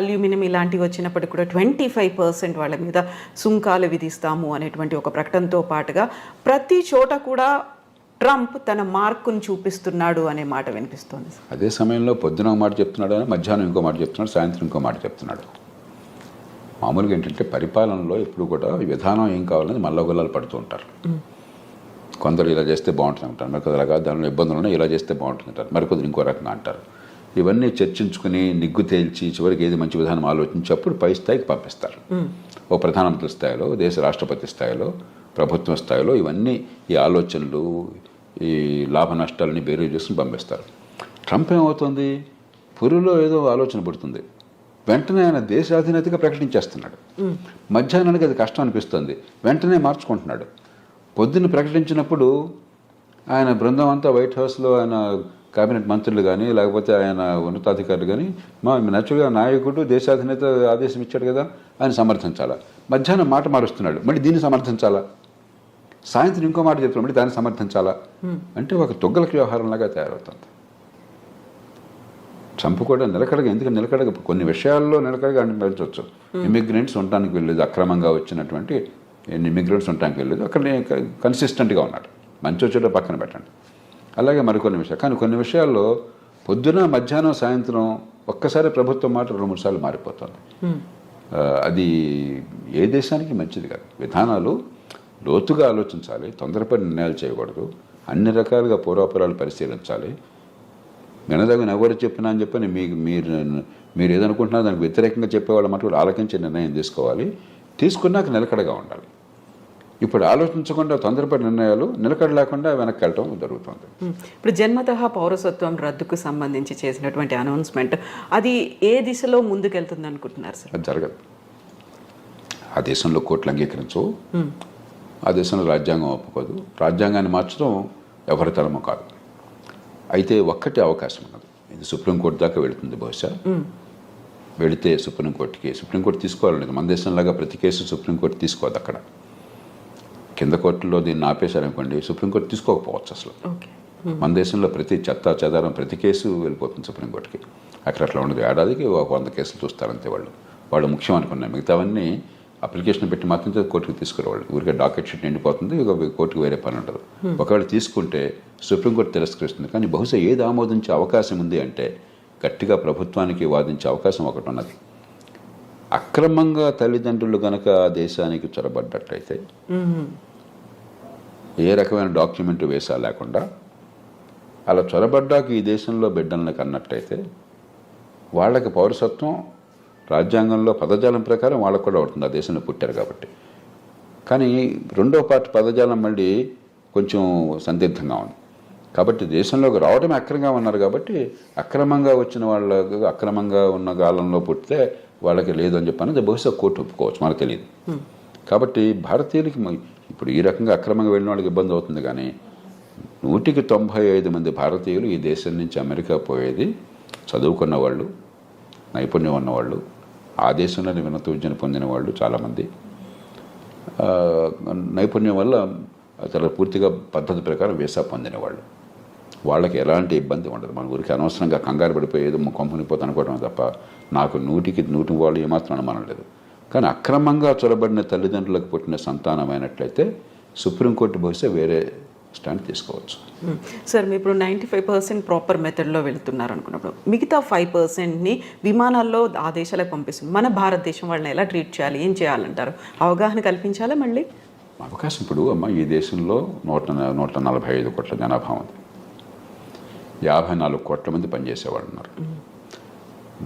Aluminium ఇలాంటివి వచ్చినప్పటికి కూడా ట్వంటీ ఫైవ్ పర్సెంట్ వాళ్ళ మీద సుంకాలు విధిస్తాము అనేటువంటి ఒక ప్రకటనతో పాటుగా ప్రతి చోట కూడా ట్రంప్ తన మార్కును చూపిస్తున్నాడు అనే మాట వినిపిస్తోంది. అదే సమయంలో పొద్దున ఒక మాట చెప్తున్నాడు ఆయన మధ్యాహ్నం ఇంకో మాట చెప్తున్నాడు సాయంత్రం ఇంకో మాట చెప్తున్నాడు. మామూలుగా ఏంటంటే పరిపాలనలో ఎప్పుడు కూడా విధానం ఏం కావాలని మల్లగొల్లాలు పడుతూ ఉంటారు. కొందరు ఇలా చేస్తే బాగుంటుంది అంటారు మరి కొందరు కాదు దానిలో ఇబ్బందులు ఉన్నాయి ఇలా చేస్తే బాగుంటుంది అంటారు మరికొందరు ఇంకో రకంగా అంటారు. ఇవన్నీ చర్చించుకుని నిగ్గు తేల్చి చివరికి ఏది మంచి విధానం ఆలోచించి అప్పుడు పై స్థాయికి పంపిస్తారు. ఓ ప్రధానమంత్రి స్థాయిలో దేశ రాష్ట్రపతి స్థాయిలో ప్రభుత్వం స్థాయిలో ఇవన్నీ ఈ ఆలోచనలు ఈ లాభ నష్టాలని బేరీ చేసుకుని పంపిస్తారు. ట్రంప్ ఏమవుతుంది? పురిలో ఏదో ఆలోచన పడుతుంది. వెంటనే ఆయన దేశాధినేతగా ప్రకటించేస్తున్నాడు. మధ్యాహ్నానికి అది కష్టం అనిపిస్తుంది. వెంటనే మార్చుకుంటున్నాడు. పొద్దున్న ప్రకటించినప్పుడు ఆయన బృందం అంతా వైట్ హౌస్లో ఆయన కేబినెట్ మంత్రులు కానీ లేకపోతే ఆయన ఉన్నతాధికారులు కానీ మా నచ్చుగా నాయకుడు దేశాధినేత ఆదేశం ఇచ్చాడు కదా ఆయన సమర్థించాలా? మధ్యాహ్నం మాట మారుస్తున్నాడు మళ్ళీ దీన్ని సమర్థించాలా? సాయంత్రం ఇంకో మాట చెప్తున్నాడు మళ్ళీ దాన్ని సమర్థించాలా? అంటే ఒక తొగ్గలకి వ్యవహారంలాగా తయారవుతుంది. కూడా నిలకడగా ఎందుకంటే నిలకడగా కొన్ని విషయాల్లో నిలకడగా అనిపించవచ్చు. ఇమిగ్రెంట్స్ ఉండటానికి వెళ్ళలేదు అక్రమంగా వచ్చినటువంటి ఇమిగ్రెంట్స్ ఉండటానికి వెళ్ళలేదు అక్కడ కన్సిస్టెంట్గా ఉన్నాడు. మంచి వచ్చేటో పక్కన పెట్టండి. అలాగే మరికొన్ని విషయాలు కానీ కొన్ని విషయాల్లో పొద్దున మధ్యాహ్నం సాయంత్రం ఒక్కసారి ప్రభుత్వం మాట రెండు మూడు సార్లు మారిపోతుంది. అది ఏ దేశానికి మంచిది కాదు. విధానాలు లోతుగా ఆలోచించాలి తొందరపడి నిర్ణయాలు చేయకూడదు అన్ని రకాలుగా పూర్వాపురాలు పరిశీలించాలి. వినదగిన ఎవరు చెప్పినా అని చెప్పని మీకు మీరు మీరు ఏదనుకుంటున్నా దానికి వ్యతిరేకంగా చెప్పేవాళ్ళ మటుకు ఆలకించి నిర్ణయం తీసుకోవాలి. తీసుకున్నాక నిలకడగా ఉండాలి. ఇప్పుడు ఆలోచించకుండా తొందరపడి నిర్ణయాలు నిలకడ లేకుండా వెనక్కి వెళ్ళటం జరుగుతుంది. ఇప్పుడు జన్మతః పౌరసత్వం రద్దుకు సంబంధించి చేసినటువంటి అనౌన్స్మెంట్ అది ఏ దిశలో ముందుకెళ్తుంది అనుకుంటున్నారు సార్? అది జరగదు. ఆ దేశంలో కోర్టులు అంగీకరించవు ఆ దేశంలో రాజ్యాంగం ఒప్పుకోదు. రాజ్యాంగాన్ని మార్చడం ఎవరి తరమో కాదు. అయితే ఒక్కటే అవకాశం ఉన్నది. ఇది సుప్రీంకోర్టు దాకా వెళుతుంది బహుశా. వెళితే సుప్రీంకోర్టుకి సుప్రీంకోర్టు తీసుకోవాలని మన దేశంలాగా ప్రతి కేసు సుప్రీంకోర్టు తీసుకోదు అక్కడ. కింద కోర్టులో దీన్ని ఆపేశారనుకోండి సుప్రీంకోర్టు తీసుకోకపోవచ్చు అసలు. మన దేశంలో ప్రతి చెత్త చెదారం ప్రతి కేసు వెళ్ళిపోతుంది సుప్రీంకోర్టుకి. అక్కడ అట్లా ఉండదు. ఏడాదికి ఒక వంద కేసులు చూస్తారంతే వాళ్ళు. వాళ్ళు ముఖ్యం అనుకున్నాయి. మిగతావన్నీ అప్లికేషన్ పెట్టి మాత్రం కోర్టుకు తీసుకురావాళ్ళు ఊరికే డాకెట్ షీట్ నిండిపోతుంది ఇక కోర్టుకు వేరే పని ఉండదు. ఒకవేళ తీసుకుంటే సుప్రీంకోర్టు తిరస్కరిస్తుంది. కానీ బహుశా ఏది ఆమోదించే అవకాశం ఉంది అంటే గట్టిగా ప్రభుత్వానికి వాదించే అవకాశం ఒకటి ఉన్నది. అక్రమంగా తల్లిదండ్రులు గనక దేశానికి చొరబడ్డట్లయితే ఏ రకమైన డాక్యుమెంట్ వేసా లేకుండా అలా చొరబడ్డాక ఈ దేశంలో బిడ్డలను కన్నట్టయితే వాళ్ళకి పౌరసత్వం రాజ్యాంగంలో పదజాలం ప్రకారం వాళ్ళకు కూడా అవుతుంది. ఆ దేశంలో పుట్టారు కాబట్టి. కానీ రెండో పార్ట్ పదజాలం మళ్ళీ కొంచెం సందిగ్ధంగా ఉంది. కాబట్టి దేశంలోకి రావడమే అక్రమంగా ఉన్నారు కాబట్టి అక్రమంగా వచ్చిన వాళ్ళకు అక్రమంగా ఉన్న కాలంలో పుట్టితే వాళ్ళకి లేదు అని చెప్పి అనేది బహుశా కోర్టు ఒప్పుకోవచ్చు. మనకు తెలియదు కాబట్టి భారతీయులకి ఇప్పుడు ఈ రకంగా అక్రమంగా వెళ్ళిన వాళ్ళకి ఇబ్బంది అవుతుంది కానీ నూటికి తొంభై ఐదు మంది భారతీయులు ఈ దేశం నుంచి అమెరికా పోయేది చదువుకున్న వాళ్ళు నైపుణ్యం ఉన్నవాళ్ళు ఆ దేశంలోనే వినత విద్యను పొందిన వాళ్ళు చాలామంది. నైపుణ్యం వల్ల చాలా పూర్తిగా పద్ధతి ప్రకారం వీసా పొందిన వాళ్ళు. వాళ్ళకి ఎలాంటి ఇబ్బంది ఉండదు. మన ఊరికి అనవసరంగా కంగారు పడిపోయేది ఏదో కొంపనిపోతే అనుకోవడం తప్ప నాకు నూటికి నూటి వాళ్ళు ఏమాత్రం అనుమానం లేదు. కానీ అక్రమంగా చొరబడిన తల్లిదండ్రులకు పుట్టిన సంతానమైనట్లయితే సుప్రీంకోర్టు బహుశా వేరే స్టాండ్ తీసుకోవచ్చు. సార్ మీరు ఇప్పుడు నైంటీ ఫైవ్ పర్సెంట్ ప్రాపర్ మెథడ్లో వెళుతున్నారు అనుకున్నప్పుడు మిగతా ఫైవ్ పర్సెంట్ని విమానాల్లో ఆ దేశాలకు పంపిస్తుంది. మన భారతదేశం వాళ్ళని ఎలా ట్రీట్ చేయాలి? ఏం చేయాలంటారు? అవగాహన కల్పించాలా మళ్ళీ? అవకాశం ఇప్పుడు అమ్మ ఈ దేశంలో నూట నూట నలభై ఐదు కోట్ల జనాభా ఉంది. యాభై నాలుగు కోట్ల మంది పనిచేసేవాళ్ళు ఉన్నారు.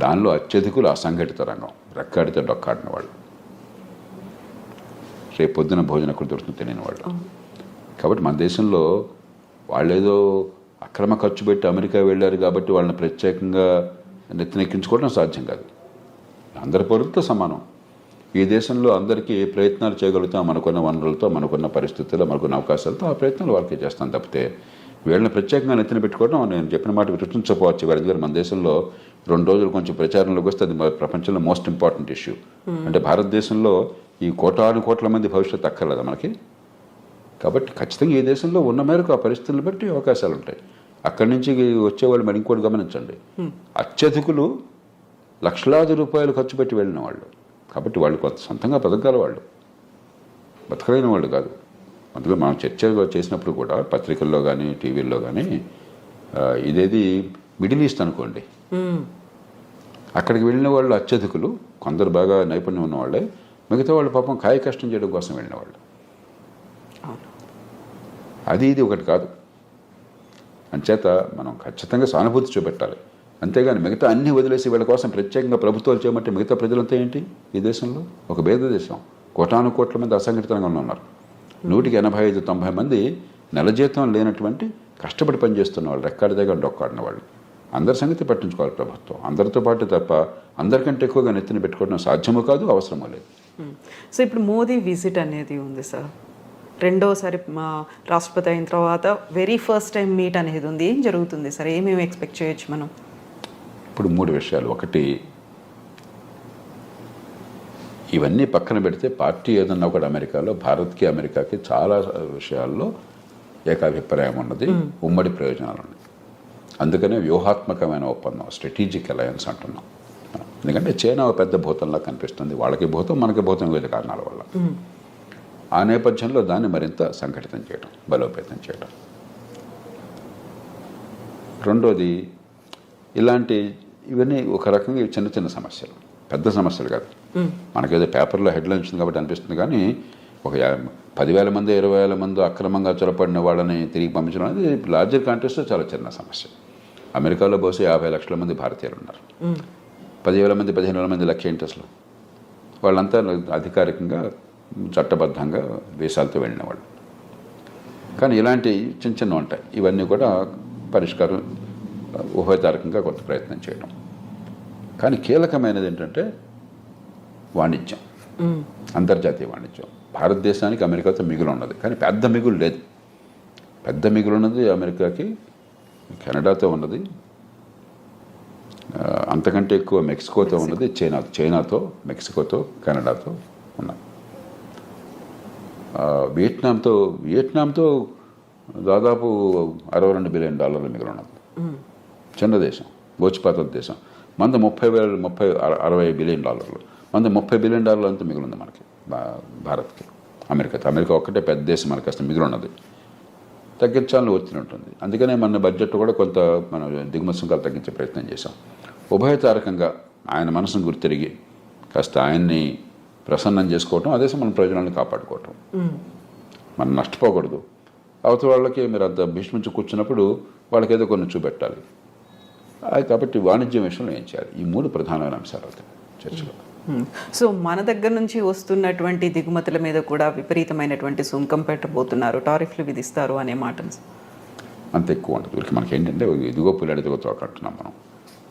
దానిలో అత్యధికులు అసంఘటిత రంగం రెక్కాడితే డొక్కాడిన వాళ్ళు. రేపు పొద్దున భోజనం దొరుకుతుందో తెలియని వాళ్ళు. కాబట్టి మన దేశంలో వాళ్ళేదో అక్రమ ఖర్చు పెట్టి అమెరికా వెళ్ళారు కాబట్టి వాళ్ళని ప్రత్యేకంగా నెత్తినెక్కించుకోవడం సాధ్యం కాదు. అందరి పౌరులతో సమానం. ఈ దేశంలో అందరికీ ఏ ప్రయత్నాలు చేయగలుగుతాం మనకున్న వనరులతో మనకున్న పరిస్థితుల్లో మనకున్న అవకాశాలతో ఆ ప్రయత్నాలు వాళ్ళకి చేస్తాం తప్పితే వీళ్ళని ప్రత్యేకంగా నెత్తిన పెట్టుకోవడం నేను చెప్పిన మాట విరుచించకపోవచ్చు వారి దగ్గర మన దేశంలో రెండు రోజులు కొంచెం ప్రచారంలోకి వస్తే అది ప్రపంచంలో మోస్ట్ ఇంపార్టెంట్ ఇష్యూ అంటే భారతదేశంలో ఈ కోటాను కోట్ల మంది భవిష్యత్తు అక్కర్లేదా మనకి? కాబట్టి ఖచ్చితంగా ఈ దేశంలో ఉన్న మేరకు ఆ పరిస్థితులను బట్టి అవకాశాలు ఉంటాయి. అక్కడి నుంచి వచ్చేవాళ్ళు మరి ఇంకోటి గమనించండి. అత్యధికులు లక్షలాది రూపాయలు ఖర్చు పెట్టి వెళ్ళిన వాళ్ళు. కాబట్టి వాళ్ళు కొంత సొంతంగా బతకగల వాళ్ళు. బతకలేని వాళ్ళు కాదు. అందులో మనం చర్చ చేసినప్పుడు కూడా పత్రికల్లో కానీ టీవీల్లో కానీ ఇదేది మిడిల్ ఈస్ట్ అనుకోండి. అక్కడికి వెళ్ళిన వాళ్ళు అత్యధికులు కొందరు బాగా నైపుణ్యం ఉన్న వాళ్ళే మిగతా వాళ్ళు పాపం కాయ కష్టం చేయడం కోసం వెళ్ళిన వాళ్ళు అది ఇది ఒకటి కాదు. అంచేత మనం ఖచ్చితంగా సానుభూతి చూపెట్టాలి. అంతేగాని మిగతా అన్ని వదిలేసి వీళ్ళ కోసం ప్రత్యేకంగా ప్రభుత్వాలు చేయమంటే మిగతా ప్రజలంతా ఏంటి? ఈ దేశంలో? ఒక భేద దేశం. కోటాను కోట్ల మంది అసంఘటితంగా ఉన్నారు. నూటికి ఎనభై ఐదు తొంభై మంది నెల జీతం లేనటువంటి కష్టపడి పనిచేస్తున్న వాళ్ళు రెక్కాడి దగ్గర డొక్కాడిన వాళ్ళు. అందరి సంగతి పట్టించుకోవాలి ప్రభుత్వం. అందరితో పాటు తప్ప అందరికంటే ఎక్కువగా నెత్తిన పెట్టుకోవడం సాధ్యము కాదు అవసరమూ లేదు. సో ఇప్పుడు మోదీ విజిట్ అనేది ఉంది సార్. రెండోసారి మా రాష్ట్రపతి అయిన తర్వాత వెరీ ఫస్ట్ టైం మీట్ అనేది ఉంది. ఏం జరుగుతుంది సార్? ఏమేమి ఎక్స్పెక్ట్ చేయొచ్చు మనం? ఇప్పుడు మూడు విషయాలు. ఒకటి ఇవన్నీ పక్కన పెడితే పార్టీ ఏదన్నా కూడా అమెరికాలో భారత్కి అమెరికాకి చాలా విషయాల్లో ఏకాభిప్రాయం ఉన్నది ఉమ్మడి ప్రయోజనాలు ఉన్నాయి అందుకనే వ్యూహాత్మకమైన ఒప్పందం స్ట్రాటజిక్ అలయన్స్ అంటున్నాం. ఎందుకంటే చైనా ఒక పెద్ద భూతంలా కనిపిస్తుంది. వాళ్ళకి భూతం మనకి భూతం వివిధ కారణాల వల్ల. ఆ నేపథ్యంలో దాన్ని మరింత సంఘటితం చేయడం బలోపేతం చేయడం రెండోది ఇలాంటి ఇవన్నీ ఒక రకంగా చిన్న చిన్న సమస్యలు. పెద్ద సమస్యలు కాదు. మనకేదో పేపర్లో హెడ్లైన్ వచ్చింది కాబట్టి అనిపిస్తుంది కానీ ఒక పదివేల మంది ఇరవై వేల మంది అక్రమంగా చొరపడిన వాళ్ళని తిరిగి పంపించడం అనేది లార్జర్ కాంటెస్ట్లో చాలా చిన్న సమస్య. అమెరికాలో బహుశా యాభై లక్షల మంది భారతీయులు ఉన్నారు పదివేల మంది పదిహేను వేల మంది లక్ష్య ఇంట్రెస్ట్లు. అసలు వాళ్ళంతా అధికారికంగా చట్టబద్ధంగా దేశాలతో వెళ్ళిన వాళ్ళు. కానీ ఇలాంటి చిన్న చిన్న ఉంటాయి. ఇవన్నీ కూడా పరిష్కారం ఉభయతారకంగా కొంత ప్రయత్నం చేయడం. కానీ కీలకమైనది ఏంటంటే వాణిజ్యం. అంతర్జాతీయ వాణిజ్యం. భారతదేశానికి అమెరికాతో మిగులు ఉన్నది కానీ పెద్ద మిగులు లేదు. పెద్ద మిగులు ఉన్నది అమెరికాకి కెనడాతో ఉన్నది. అంతకంటే ఎక్కువ మెక్సికోతో ఉన్నది. చైనా చైనాతో మెక్సికోతో కెనడాతో ఉన్నాయి వియట్నాంతో వియట్నాంతో దాదాపు అరవై రెండు బిలియన్ డాలర్ల మిగులు ఉన్నది. చిన్న దేశం గోచిపాత దేశం. మంద ముప్పై వేల ముప్పై అర- అరవై బిలియన్ డాలర్లు. మంద ముప్పై బిలియన్ డాలర్లు అంతా మిగిలింది మనకి భా- భారత్కి అమెరికాతో. అమెరికా ఒక్కటే పెద్ద దేశం మనకి అసలు మిగిలి ఉన్నది. తగ్గించాలని ఒత్తిడి ఉంటుంది. అందుకనే మన బడ్జెట్ కూడా కొంత మనం దిగుమతి సుంకాలు తగ్గించే ప్రయత్నం చేశాం. ఉభయతారకంగా ఆయన మనసును గుర్తిరిగి కాస్త ఆయన్ని ప్రసన్నం చేసుకోవటం అదే మన ప్రయోజనాలను కాపాడుకోవటం. మనం నష్టపోకూడదు. అవతల వాళ్ళకి మీరు అంత భీష్మించి కూర్చున్నప్పుడు వాళ్ళకి ఏదో కొన్ని చూపెట్టాలి. కాబట్టి వాణిజ్యం విషయంలో ఏం చేయాలి? ఈ మూడు ప్రధానమైన అంశాలు అవుతాయి. చర్చలో. సో మన దగ్గర నుంచి వస్తున్నటువంటి దిగుమతుల మీద కూడా విపరీతమైనటువంటి సుంకం పెట్టబోతున్నారు. టారిఫ్లు విధిస్తారు అనే మాట అంత ఎక్కువ ఉంటుంది. వీళ్ళకి మనకి ఏంటంటే ఇదిగో పుల్లాడి ఇదిగో మనం.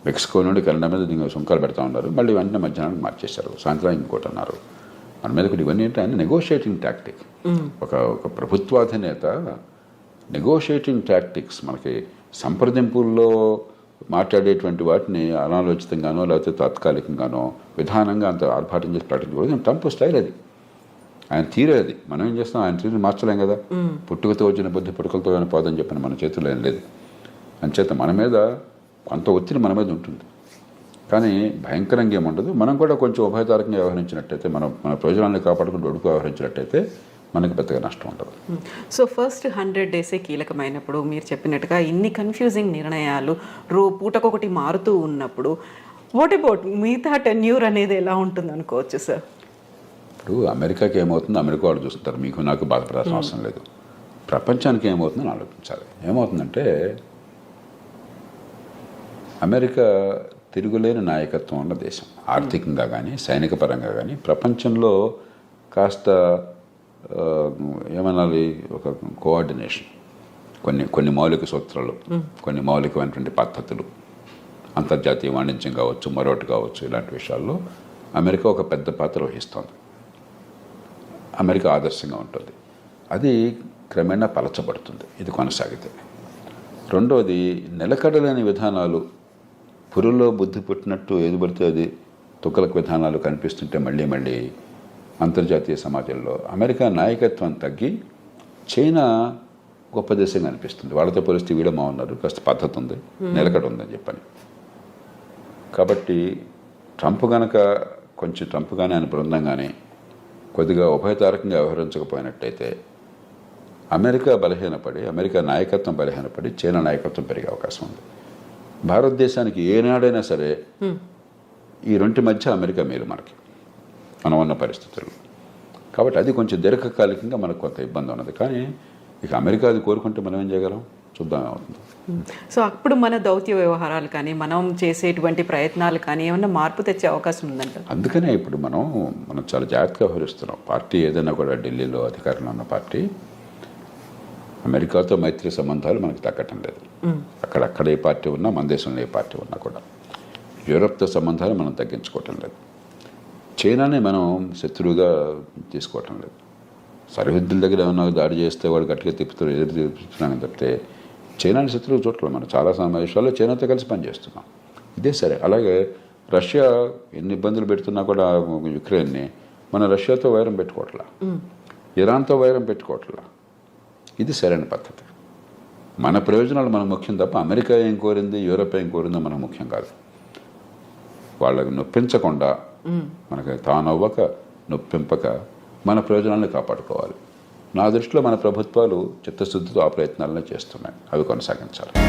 మెక్సికో నుండి కెనడా మీద దీని సుంకాలు పెడతా ఉన్నారు. మళ్ళీ వెంటనే మధ్యాహ్నానికి మార్చేశారు. సాయంత్రం ఇంకోటి అన్నారు. మన మీద కూడా ఇవన్నీ ఏంటంటే ఆయన నెగోషియేటింగ్ టాక్టిక్ ఒక ఒక ప్రభుత్వాధినేత నెగోషియేటింగ్ టాక్టిక్స్ మనకి సంప్రదింపుల్లో మాట్లాడేటువంటి వాటిని అనాలోచితంగానో లేకపోతే తాత్కాలికంగానో విధానంగా అంత ఆర్భాటం చేసి ప్రకటించకూడదు ట్రంప్ స్టైల్ అది. ఆయన తీరే అది. మనం ఏం చేస్తాం ఆయన తీరు మార్చలేం కదా. పుట్టుకతో వచ్చిన బుద్ధి పుట్టుకలతో కానీ పోదని చెప్పిన మన చేతుల్లో ఏం లేదు. అంచేత మన మీద కొంత ఒత్తిడి మన మీద ఉంటుంది. కానీ భయంకరంగా ఏముండదు. మనం కూడా కొంచెం ఉభయతారకంగా వ్యవహరించినట్టయితే మన మన ప్రయోజనాన్ని కాపాడుకుంటూ ఒడుకు వ్యవహరించినట్టయితే మనకి పెద్దగా నష్టం ఉండదు. సో ఫస్ట్ హండ్రెడ్ డేసే కీలకమైనప్పుడు మీరు చెప్పినట్టుగా ఇన్ని కన్ఫ్యూజింగ్ నిర్ణయాలు రో పూటకొకటి మారుతూ ఉన్నప్పుడు వాట్ అబౌట్ మిగతా టెన్యూర్ అనేది ఎలా ఉంటుంది అనుకోవచ్చు సార్ ఇప్పుడు అమెరికాకి ఏమవుతుందో అమెరికా వాళ్ళు చూస్తుంటారు. మీకు నాకు బాధపడాల్సిన అవసరం లేదు. ప్రపంచానికి ఏమవుతుందని ఆలోచించాలి. ఏమవుతుందంటే అమెరికా తిరుగులేని నాయకత్వం ఉన్న దేశం. ఆర్థికంగా కానీ సైనిక పరంగా కానీ ప్రపంచంలో కాస్త ఏమనాలి? ఒక కోఆర్డినేషన్ కొన్ని కొన్ని మౌలిక సూత్రాలు కొన్ని మౌలికమైనటువంటి పద్ధతులు. అంతర్జాతీయ వాణిజ్యం కావచ్చు మరొకటి కావచ్చు ఇలాంటి విషయాల్లో అమెరికా ఒక పెద్ద పాత్ర వహిస్తోంది. అమెరికా ఆదర్శంగా ఉంటుంది. అది క్రమేణా పలచబడుతుంది. ఇది కొనసాగితే. రెండోది నిలకడలేని విధానాలు. పురుల్లో బుద్ధి పుట్టినట్టు ఏది పడితే అది తుక్కలకు విధానాలు కనిపిస్తుంటే మళ్ళీ మళ్ళీ అంతర్జాతీయ సమాజంలో అమెరికా నాయకత్వం తగ్గి చైనా గొప్ప దేశంగా అనిపిస్తుంది. వాళ్ళతో పోలిస్తే వీడమా ఉన్నారు కాస్త పద్ధతి ఉంది. నిలకడ ఉందని చెప్పని. కాబట్టి ట్రంప్ గనక కొంచెం ట్రంప్ కానీ ఆయన బృందం కానీ కొద్దిగా ఉభయతారకంగా వ్యవహరించకపోయినట్టయితే అమెరికా బలహీనపడి అమెరికా నాయకత్వం బలహీనపడి చైనా నాయకత్వం పెరిగే అవకాశం ఉంది. భారతదేశానికి ఏనాడైనా సరే ఈ రెంటి మధ్య అమెరికా మేలు మనకి. మనం ఉన్న పరిస్థితుల్లో కాబట్టి అది కొంచెం దీర్ఘకాలికంగా మనకు కొంత ఇబ్బంది ఉన్నది. కానీ ఇక అమెరికా అది కోరుకుంటే మనం ఏం చేయగలం? చూద్దాం ఏమవుతుందో. సో అప్పుడు మన దౌత్య వ్యవహారాలు కానీ మనం చేసేటువంటి ప్రయత్నాలు కానీ ఏమన్నా మార్పు తెచ్చే అవకాశం ఉందంట అందుకనే ఇప్పుడు మనం మనం చాలా జాగ్రత్తగా వ్యవహరిస్తున్నాం. పార్టీ ఏదైనా కూడా ఢిల్లీలో అధికారంలో ఉన్న పార్టీ అమెరికాతో మైత్రి సంబంధాలు మనకు తగ్గటం లేదు. అక్కడక్కడ ఏ పార్టీ ఉన్నా మన దేశంలో ఏ పార్టీ ఉన్నా కూడా. యూరప్తో సంబంధాలు మనం తగ్గించుకోవటం లేదు. చైనాని మనం శత్రువుగా తీసుకోవటం లేదు. సరిహద్దుల దగ్గర ఏమన్నా దాడి చేస్తే వాడు గట్టిగా తిప్పుతారు ఎదురు తిప్పుతున్నాను తప్పితే చైనాని శత్రువు చూడలేదు మనం. చాలా సమావేశాల్లో చైనాతో కలిసి పనిచేస్తున్నాం. ఇదే సరే. అలాగే రష్యా ఎన్ని ఇబ్బందులు పెడుతున్నా కూడా యుక్రెయిన్ని మన రష్యాతో వైరం పెట్టుకోవట్లా. ఇరాన్తో వైరం పెట్టుకోవట్లా. ఇది సరైన పద్ధతి. మన ప్రయోజనాలు మనకు ముఖ్యం తప్ప అమెరికా ఏం కోరింది యూరప్ ఏం కోరిందో మనకు ముఖ్యం కాదు. వాళ్ళకి నొప్పించకుండా మనకి తానవ్వక నొప్పింపక మన ప్రయోజనాలను కాపాడుకోవాలి. నా దృష్టిలో మన ప్రభుత్వాలు చిత్తశుద్ధితో ఆ ప్రయత్నాలను చేస్తున్నాయి. అవి కొనసాగించాలి.